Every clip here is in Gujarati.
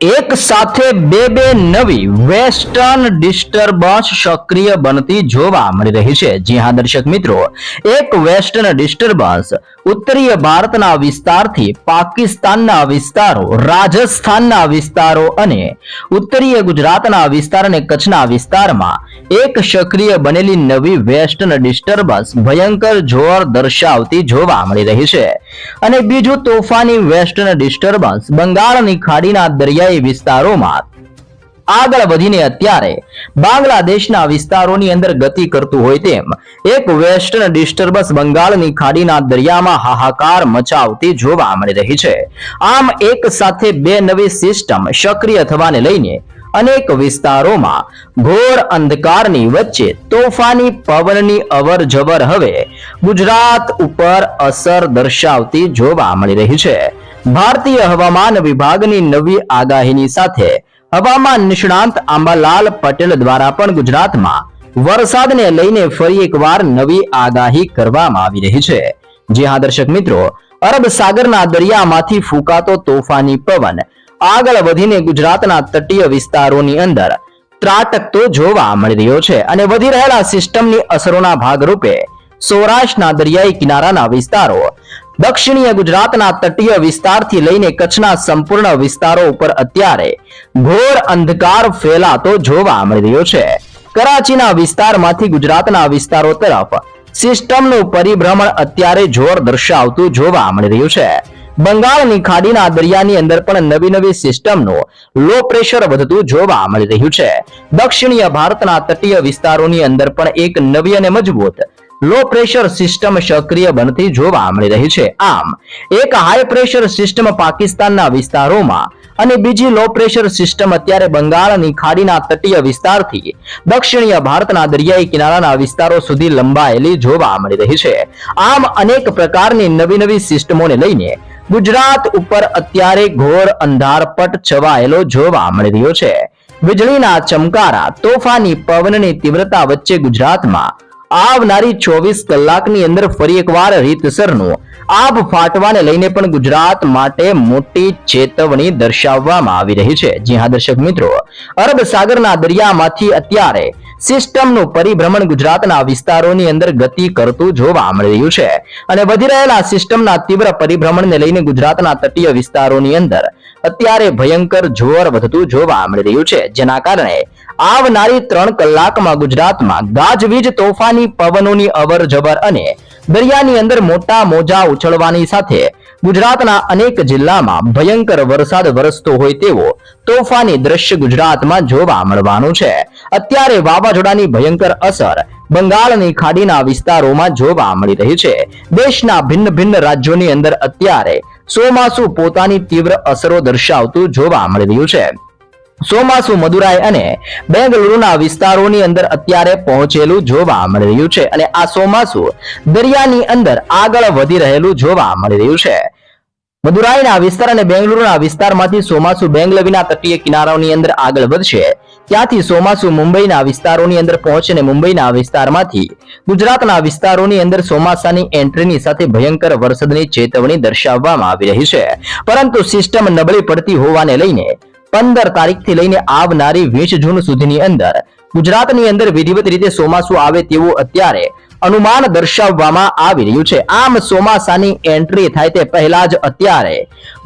એક સાથે બે બે નવી વેસ્ટર્ન ડિસ્ટર્બન્સ સક્રિય બનતી જોવા મળી રહી છે. જી હા, દર્શક મિત્રો, એક વેસ્ટર્ન ડિસ્ટર્બન્સ ઉત્તરીય ભારતના વિસ્તારથી પાકિસ્તાનના વિસ્તારો, રાજસ્થાનના વિસ્તારો અને ઉત્તરીય ગુજરાતના વિસ્તાર અને કચ્છના વિસ્તારમાં એક સક્રિય બનેલી નવી વેસ્ટર્ન ડિસ્ટર્બન્સ ભયંકર જોર દર્શાવતી જોવા મળી રહી છે. અને બીજું તોફાની વેસ્ટર્ન ડિસ્ટર્બન્સ બંગાળની ખાડીના દરિયાઈ વિસ્તારોમાં? આગળ વધીને અત્યારે બાંગ્લાદેશના વિસ્તારોની અંદર ગતિ કરતું હોય તેમ, એક વેસ્ટર્ન ડિસ્ટર્બન્સ બંગાળની ખાડીના દરિયામાં હાહાકાર મચાવતી જોવા મળી રહી છે. આમ એક સાથે બે નવી સિસ્ટમ સક્રિય થવાને લઈને અનેક વિસ્તારોમાં ઘોર અંધકારની વચ્ચે તોફાની પવનની અવર જવર હવે ગુજરાત ઉપર અસર દર્શાવતી જોવા મળી રહી છે. ભારતીય હવામાન વિભાગની નવી આગાહીની સાથે હવામાન નિષ્ણાંત આંબાલાલ પટેલ દ્વારા પણ ગુજરાતમાં વરસાદને લઈને ફરી એકવાર નવી આગાહી કરવામાં આવી રહી છે. જી દર્શક મિત્રો, અરબ સાગરના દરિયામાંથી ફૂંકાતો તોફાની પવન આગળ વધીને ગુજરાતના તટીય વિસ્તારોની અંદર ત્રાટકતો જોવા મળી રહ્યો છે અને વધી રહેલા સિસ્ટમની અસરોના ભાગરૂપે સૌરાષ્ટ્રના દરિયાઈ કિનારાના વિસ્તારો દક્ષિણીય ગુજરાતના તટીય વિસ્તારથી લઈને કચ્છના સંપૂર્ણ વિસ્તારો ઉપર અત્યારે ઘોર અંધકાર ફેલાતો જોવા મળી રહ્યો છે. કરાચીના વિસ્તારમાંથી ગુજરાતના વિસ્તારો તરફ સિસ્ટમનું પરિભ્રમણ અત્યારે જોર દર્શાવતું જોવા મળી રહ્યું છે. બંગાળની ખાડીના દરિયાની અંદર પણ નવી નવી સિસ્ટમનું લો પ્રેશર વધતું જોવા મળી રહ્યું છે. દક્ષિણીય ભારતના તટીય વિસ્તારોની અંદર પણ એક નવી અને મજબૂત લો પ્રેશર સિસ્ટમ સક્રિય બનતી જોવા મળી રહી છે. આમ, એક હાઈ પ્રેશર સિસ્ટમ પાકિસ્તાનના વિસ્તારોમાં અને બીજી લો પ્રેશર સિસ્ટમ અત્યારે બંગાળની ખાડીના તટીય વિસ્તારથી દક્ષિણીય ભારતના દરિયાઈ કિનારાના વિસ્તારો સુધી લંબાયેલી જોવા મળી રહી છે. આમ, અનેક પ્રકારની નવી નવી સિસ્ટમોને લઈને ગુજરાત ઉપર અત્યારે ઘોર અંધારપટ છવાયેલો જોવા મળી રહ્યો છે. વીજળીના ચમકારા, તોફાની, પવનની તીવ્રતા વચ્ચે ગુજરાતમાં આવનારી ચોવીસ કલાકની અંદર ફરી એકવાર રીતસરનું આબ ફાટવાને લઈને પણ ગુજરાત માટે મોટી ચેતવણી દર્શાવવામાં આવી રહી છે. જી હા, દર્શક મિત્રો, અરબ સાગરના દરિયામાંથી અત્યારે સિસ્ટમનું પરિભ્રમણ ગુજરાતના વિસ્તારોની અંદર ગતિ કરતું જોવા મળી રહ્યું છે અને વધી રહેલા સિસ્ટમના તીવ્ર પરિભ્રમણને લઈને ગુજરાતના તટીય વિસ્તારોની અંદર અત્યારે ભયંકર જોર વધતું જોવા મળી રહ્યું છે. જેના કારણે આવનારી ત્રણ કલાકમાં ગુજરાતમાં ગાજવીજ તોફાની પવનોની અવર જબર અને દરિયાની અંદર મોટા મોજા ઉછળવાની સાથે ગુજરાતના અનેક જિલ્લામાં ભયંકર વરસાદ વરસતો હોય તેવો તોફાની દ્રશ્ય ગુજરાતમાં જોવા મળવાનું છે. અત્યારે વાવાઝોડાની ભયંકર અસર બંગાળની ખાડીના વિસ્તારોમાં જોવા મળી રહી છે. દેશના ભિન્ન ભિન્ન રાજ્યોની અંદર અત્યારે ચોમાસુ પોતાની તીવ્ર અસરો દર્શાવતું જોવા મળી રહ્યું છે. ચોમાસુ મદુરાઈ અને બેંગલુરુના વિસ્તારોની અંદર અત્યારે પહોંચેલું જોવા મળી રહ્યું છે અને આ સોમાસુ દરિયાની અંદર આગળ વધી રહેલું જોવા મળી રહ્યું છે. મદુરાઈના વિસ્તાર અને બેંગલુરુના વિસ્તારમાંથી સોમાસુ બેંગલવીના તટીય કિનારાઓની અંદર આગળ વધશે. ત્યાંથી સોમાસુ મુંબઈના વિસ્તારોની અંદર પહોંચીને મુંબઈના વિસ્તારમાંથી ગુજરાતના વિસ્તારોની અંદર ચોમાસાની એન્ટ્રીની સાથે ભયંકર વરસાદની ચેતવણી દર્શાવવામાં આવી રહી છે. પરંતુ સિસ્ટમ નબળી પડતી હોવાને લઈને પંદર તારીખથી લઈને આવનારી વીસ જૂન સુધીની અંદર ગુજરાતની અંદર વિધિવત રીતે ચોમાસું આવે તેવું અત્યારે અનુમાન દર્શાવવામાં આવી રહ્યું છે. આમ ચોમાસાની એન્ટ્રી થાય તે પહેલા જ અત્યારે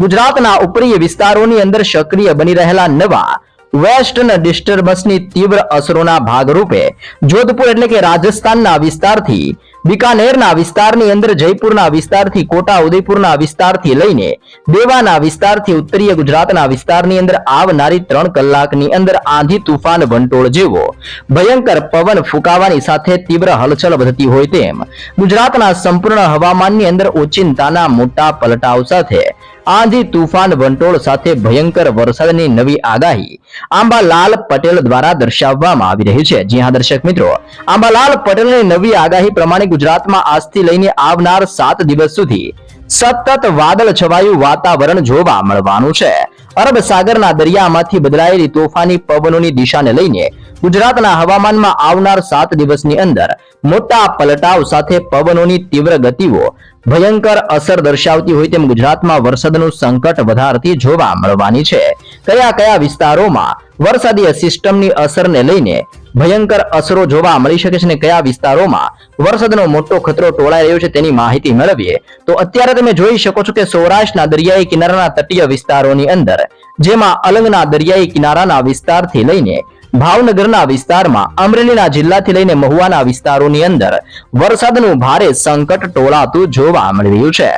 ગુજરાતના ઉપરીય વિસ્તારોની અંદર સક્રિય બની રહેલા નવા વેસ્ટર્ન ડિસ્ટર્બન્સની તીવ્ર અસરોના ભાગરૂપે જોધપુર એટલે કે રાજસ્થાનના વિસ્તારથી બિકાનેરના વિસ્તારની અંદર જયપુરના વિસ્તારથી કોટા ઉદયપુરના વિસ્તારથી લઈને દેવાના વિસ્તારથી ઉત્તરીય ગુજરાતના વિસ્તારની અંદર આવનારી ત્રણ કલાકની અંદર આંધી તુફાન વંટોળ જેવો ભયંકર પવન ફૂંકાવાની સાથે તીવ્ર હલચલ વધતી હોય તેમ ગુજરાતના સંપૂર્ણ હવામાનની અંદર ઓચિંતાના મોટા પલટાવ સાથે આંધી તુફાન વંટોળ સાથે ભયંકર વરસાદની નવી આગાહી આંબાલાલ પટેલ દ્વારા દર્શાવવામાં આવી રહી છે. જી હા, દર્શક મિત્રો. આંબાલાલ પટેલની નવી આગાહી પ્રમાણે ગુજરાતમાં આજથી લઈને આવનાર સાત દિવસ સુધી સતત વાદળ છવાયું વાતાવરણ જોવા મળવાનું છે. અરબ સાગરના દરિયામાંથી બદલાયેલી તોફાની પવનોની દિશાને લઈને ગુજરાતના હવામાનમાં આવનાર સાત દિવસની અંદર મોટા પલટાવ સાથે પવનોની તીવ્ર ગતિઓ ભયંકર અસર દર્શાવતી હોય તેમ ગુજરાતમાં વરસાદનું સંકટ વધારતી જોવા મળવાની છે. કયા કયા વિસ્તારોમાં વરસાદી સિસ્ટમની અસરને લઈને ભયંકર અસરો જોવા મળી શકે છે કયા વિસ્તારોમાં વરસાદનો મોટો ખતરો ટોળાઈ રહ્યો છે તેની માહિતી મેળવીએ, તો અત્યારે તમે જોઈ શકો છો કે સૌરાષ્ટ્રના દરિયાઈ કિનારાના તટીય વિસ્તારોની અંદર, જેમાં અલંગના દરિયાઈ કિનારાના વિસ્તારથી લઈને ભાવનગરના વિસ્તારમાં, અમરેલીના જિલ્લાથી લઈને મહુવાના વિસ્તારોની અંદર વરસાદનું ભારે સંકટ ટોળાતું જોવા મળી રહ્યું છે.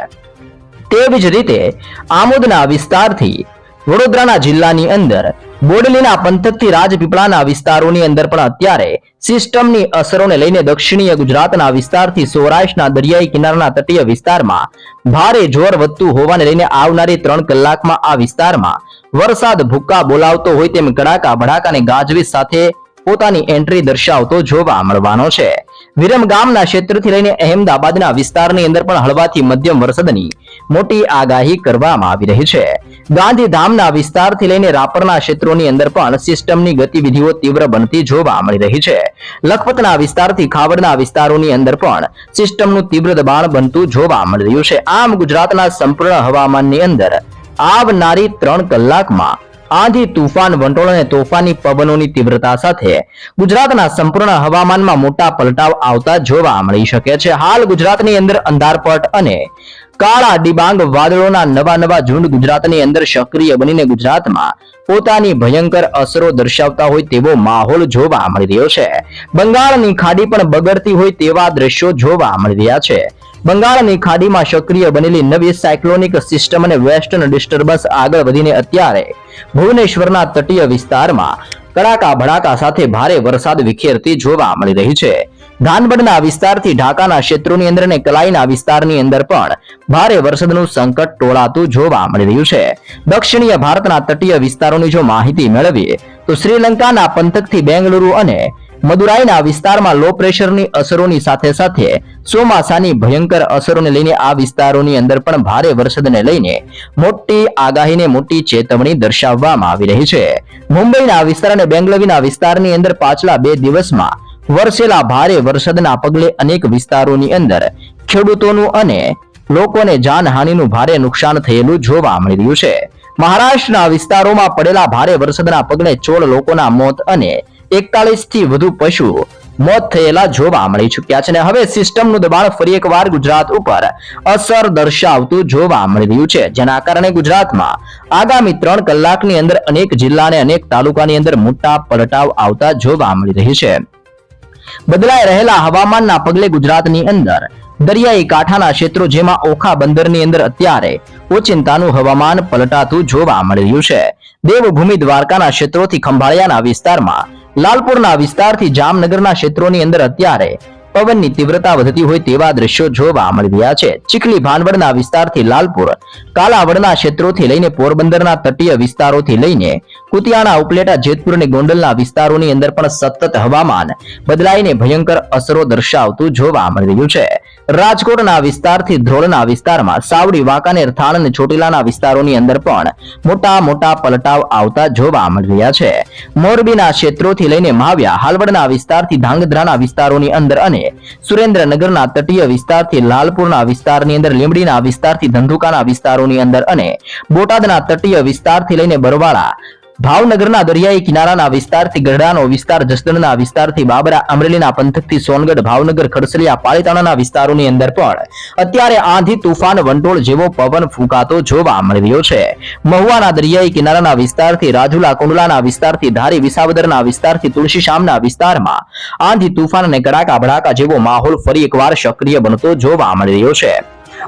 તેવી જ રીતે આમોદના વિસ્તારથી વડોદરાના જિલ્લાની અંદર બોડેલીના પંથકથી રાજપીપળાના વિસ્તારોની અંદર પણ અત્યારે સિસ્ટમની અસરોને લઈને દક્ષિણીય ગુજરાતના વિસ્તારથી સૌરાષ્ટ્રના દરિયાઈ કિનારાના તટીય વિસ્તારમાં ભારે જોર વધતું હોવાને લઈને આવનારી ત્રણ કલાકમાં આ વિસ્તારમાં વરસાદ ભૂક્કા બોલાવતો હોય તેમ કડાકા ભડાકા અને ગાજવીજ સાથે પોતાની એન્ટ્રી દર્શાવતો જોવા મળવાનો છે. વિરમ ગામના ક્ષેત્રથી લઈને અહેમદાબાદના વિસ્તારની અંદર પણ હળવાથી મધ્યમ વરસાદની મોટી આગાહી કરવામાં આવી રહી છે. ગાંધીધામના વિસ્તારથી લઈને રાપરના ક્ષેત્રોની અંદર પણ સિસ્ટમની ગતિવિધિઓ તીવ્ર બનતી જોવા મળી રહી છે. લખપતના વિસ્તારથી ખાવડના વિસ્તારોની અંદર પણ સિસ્ટમનું તીવ્ર દબાણ બનતું જોવા મળી રહ્યું છે. આમ ગુજરાતના સંપૂર્ણ હવામાનની અંદર આવનારી ત્રણ કલાકમાં આંધી તુફાન વંટોળ અને તોફાની પવનોની તીવ્રતા સાથે ગુજરાતના સંપૂર્ણ હવામાનમાં મોટા પલટાવ આવતા જોવા મળી શકે છે. હાલ ગુજરાતની અંદર અંધારપટ અને કાળા ડિબાંગ વાદળોના નવા નવા ઝુંડ ગુજરાતની અંદર સક્રિય બનીને ગુજરાતમાં પોતાની ભયંકર અસરો દર્શાવતા હોય તેવો માહોલ જોવા મળી રહ્યો છે. બંગાળની ખાડી પણ બગડતી હોય તેવા દ્રશ્યો જોવા મળી રહ્યા છે. બંગાળની ખાડીમાં સક્રિય બનેલી નવી સાયક્લોનિક સિસ્ટમ અને વેસ્ટર્ન ડિસ્ટર્બન્સ આગળ વધીને અત્યારે ભુવનેશ્વરના તટીય વિસ્તારમાં કડાકા ભડાકા સાથે ભારે વરસાદ વિખેરતી જોવા મળી રહી છે. ધાનબડના વિસ્તારથી ઢાકાના ક્ષેત્રોની અંદર અને કલાઈના વિસ્તારની અંદર પણ ભારે વરસાદનું સંકટ ટોળાતું જોવા મળી રહ્યું છે. દક્ષિણીય ભારતના તટીય વિસ્તારોની જો માહિતી મેળવીએ, તો શ્રીલંકાના પંથકથી બેંગલુરુ અને મદુરાઈના વિસ્તારમાં લો પ્રેશરની અસરોની સાથે સાથે ચોમાસાની ભયંકર અસરોને લઈને આ વિસ્તારોની અંદર પણ ભારે વરસાદને લઈને મોટી આગાહીને મોટી ચેતવણી દર્શાવવામાં આવી રહી છે. મુંબઈના વિસ્તાર અને બેંગલવીના વિસ્તારની અંદર પાછલા બે દિવસમાં વરસેલા ભારે વરસાદના પગલે અનેક વિસ્તારોની અંદર ખેડૂતોનું અને લોકોને જાનહાનિનું ભારે નુકસાન થયેલું જોવા મળી રહ્યું છે. મહારાષ્ટ્રના વિસ્તારોમાં પડેલા ભારે વરસાદના પગલે ચોળ લોકોના મોત અને એકતાલીસથી વધુ પશુ મોત થયેલા જોવા મળી ચુક્યા છે અને હવે સિસ્ટમનું દબાણ ફરી એકવાર ગુજરાત ઉપર અસર દર્શાવતું જોવા મળી રહ્યું છે. જેના કારણે ગુજરાતમાં આગામી ત્રણ કલાકની અંદર અનેક જિલ્લા અને અનેક તાલુકાની અંદર મોટા પલટાવ આવતા જોવા મળી રહી છે. બદલાઈ રહેલા હવામાનના પગલે ગુજરાતની અંદર દરિયાઈ કાંઠાના ક્ષેત્રો જેમાં ઓખા બંદરની અંદર અત્યારે ઓચિંતાનું હવામાન પલટાતું જોવા મળી રહ્યું છે. દેવભૂમિ દ્વારકાના ક્ષેત્રોથી ખંભાળિયાના વિસ્તારમાં, લાલપુરના વિસ્તારથી જામનગરના ક્ષેત્રોની અંદર અત્યારે પવનની તીવ્રતા વધતી હોય તેવા દ્રશ્યો જોવા મળી રહ્યા છે. ચીખલી ભાનવડના વિસ્તારથી લાલપુર, કાલાવડના ક્ષેત્રોથી લઈને પોરબંદરના તટીય વિસ્તારોથી લઈને કુતિયાણા, ઉપલેટા, જેતપુર અને ગોંડલના વિસ્તારોની અંદર પણ સતત હવામાન બદલાઈને ભયંકર અસરો દર્શાવતું જોવા મળી રહ્યું છે. રાજકોટના વિસ્તારથી ધ્રોળના વિસ્તારમાં સાવડી, વાંકાનેર, થાણ અને ચોટીલાના વિસ્તારોની અંદર પણ મોટા મોટા પલટાવ આવતા જોવા મળી રહ્યા છે. મોરબીના ક્ષેત્રોથી લઈને માવ્યા હાલવડના વિસ્તારથી ધાંગધ્રાના વિસ્તારોની અંદર અને સુરેન્દ્રનગરના તટીય વિસ્તારથી લાલપુરના વિસ્તારની અંદર, લીંબડીના વિસ્તારથી ધંધુકાના વિસ્તારોની અંદર અને બોટાદના તટીય વિસ્તારથી લઈને બરવાળા ભાવનગરના દરિયાઈ કિનારાના વિસ્તારથી ગઢડાનો વિસ્તાર, જસદણના વિસ્તારથી બાબરા, અમરેલીના પંથકથી સોનગઢ, ભાવનગર, ખડસલિયા, પાલીતાણાના વિસ્તારોની અંદર પણ અત્યારે આંધી, તુફાન, વંટોળ જેવો પવન ફૂંકાતો જોવા મળી રહ્યો છે. મહુવાના દરિયાઈ કિનારાના વિસ્તારથી રાજુલા, કુંડલાના વિસ્તારથી ધારી, વિસાવદરના વિસ્તારથી તુલસીશામના વિસ્તારમાં આંધી, તુફાન અને કડાકા ભડાકા જેવો માહોલ ફરી એકવાર સક્રિય બનતો જોવા મળી રહ્યો છે.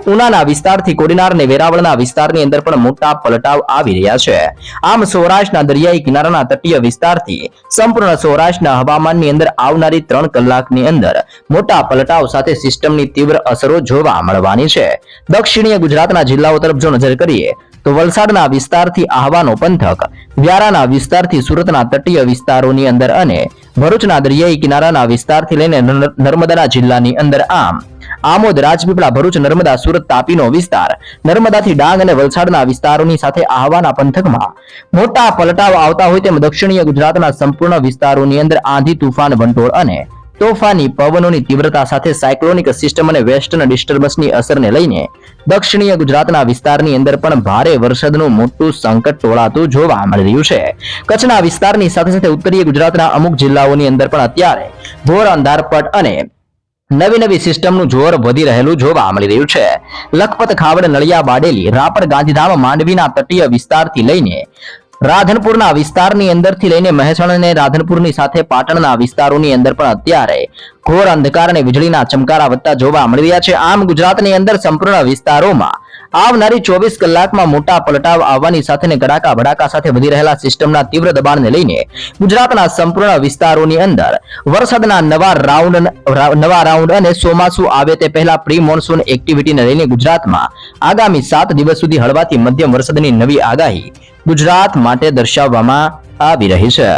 ઉનાના વિસ્તારથી કોડીનાર અને વેરાવળના વિસ્તારની અંદર પણ મોટા પલટાવ આવી રહ્યા છે. આમ સૌરાષ્ટ્રના દરિયાઈ કિનારાના તટીય વિસ્તારથી સંપૂર્ણ સૌરાષ્ટ્રના હવામાનની અંદર આવનારી ત્રણ કલાકની અંદર મોટા પલટાવ સાથે સિસ્ટમની તીવ્ર અસરો જોવા મળવાની છે. દક્ષિણીય ગુજરાતના જિલ્લાઓ તરફ જો નજર કરીએ, તો વલસાડના વિસ્તારથી આહવાનો પંથક, વ્યારાના વિસ્તારથી સુરતના તટીય વિસ્તારોની અંદર અને ભરૂચના દરિયાઈ કિનારાના વિસ્તારથી લઈને નર- નર્મદાના જિલ્લાની અંદર આમ આમોદ રાજપીપળા ભરૂચ નર્મદા સુરત તાપીનો વિસ્તાર. નર્મદાથી ડાંગ અને વલસાડના વિસ્તારોની સાથે આહવાના પંથકમાં મોટા પલટાવ આવતા હોય તેમ દક્ષિણીય ગુજરાતના સંપૂર્ણ વિસ્તારોની અંદર આંધી, તુફાન, વંટોળ અને તોફાની પવનોની તીવ્રતા સાથે સાયક્લોનિક સિસ્ટમ અને વેસ્ટર્ન ડિસ્ટર્બન્સની અસરને લઈને દક્ષિણીય ગુજરાતના વિસ્તારની અંદર પણ ભારે વરસાદનું મોટું સંકટ ટોળાતું જોવા મળી રહ્યું છે. કચ્છના વિસ્તારની સાથે સાથે ઉત્તરીય ગુજરાતના અમુક જિલ્લાઓની અંદર પણ અત્યારે ઘોર અંધારપટ અને નવી નવી સિસ્ટમનું જોર વધી રહેલું જોવા મળી રહ્યું છે. લખપત, ખાવડ, નળિયા, બાડેલી, રાપર, ગાંધીધામ, માંડવીના તટીય વિસ્તારથી લઈને રાધનપુરના વિસ્તારની અંદરથી લઈને મહેસાણા અને રાધનપુરની સાથે પાટણના વિસ્તારોની અંદર પણ અત્યારે ઘોર અંધકાર અને વીજળીના ચમકારા વધતા જોવા મળી રહ્યા છે. આમ ગુજરાતની અંદર સંપૂર્ણ વિસ્તારોમાં આવનારી ચોવીસ કલાકમાં મોટા પલટાવ આવવાની સાથે ને કડાકા ભડાકા સાથે વધી રહેલા સિસ્ટમના તીવ્ર દબાણને લઈને ગુજરાતના સંપૂર્ણ વિસ્તારોની અંદર વરસાદના નવા રાઉન્ડ નવા રાઉન્ડ અને ચોમાસું આવે તે પહેલા પ્રી મોન્સૂન એક્ટિવિટીને લઈને ગુજરાતમાં આગામી સાત દિવસ સુધી હળવાથી મધ્યમ વરસાદની નવી આગાહી ગુજરાત માટે દર્શાવવામાં આવી રહી છે.